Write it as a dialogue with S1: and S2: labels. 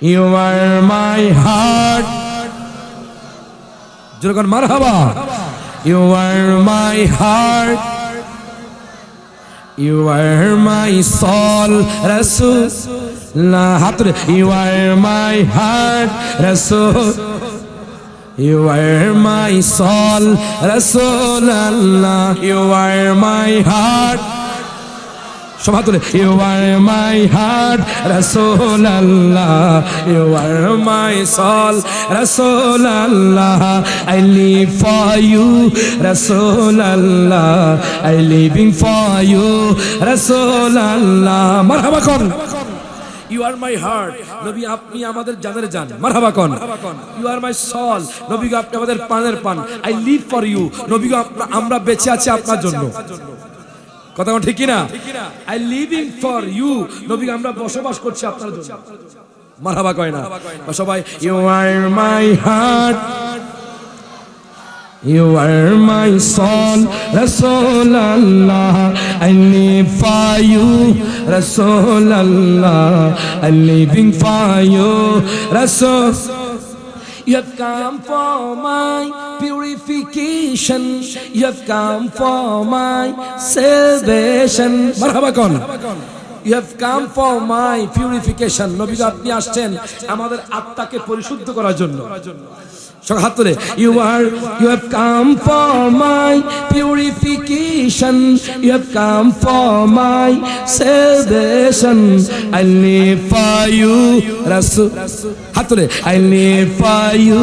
S1: You are my heart. Juragan marhaba. You are my heart. You are my soul, Rasul. You are my heart, Rasul. You are my soul, Rasul You are my heart. হাত তুলে। You are my heart রসোল আল্লাহ you are my soul রসোল আল্লাহ I live for you রসোল আল্লাহ I living for you রসোল আল্লাহ মারহাবা কোন ইউ আর মাই হার্ট নবী আপনি আমাদের জানের জান। মারহাবা কোন ইউ আর মাই সল নবী আপনি আমাদের পানের পান আই লিভ ফর ইউ নবী আমরা বেঁচে আছি আপনার জন্য। কথা ঠিক কিনা? আই লিভিং ফর ইউ নবী আমরা বসবাস করছি আপনার জন্য। মারহাবা কয় না? সবাই you are my heart You are my soul, Rasul Allah. I live for you, Rasul Allah. I'm living for You have come for my purification. You have come for my salvation. Marhaba নবী আপনি আসছেন আমাদের আত্মাকে পরিশুদ্ধ করার জন্য। হাতুরে you are you have come for my purification you have come for my salvation I live for you রাসূল, হাত তুলে আই লিভ ফর ইউ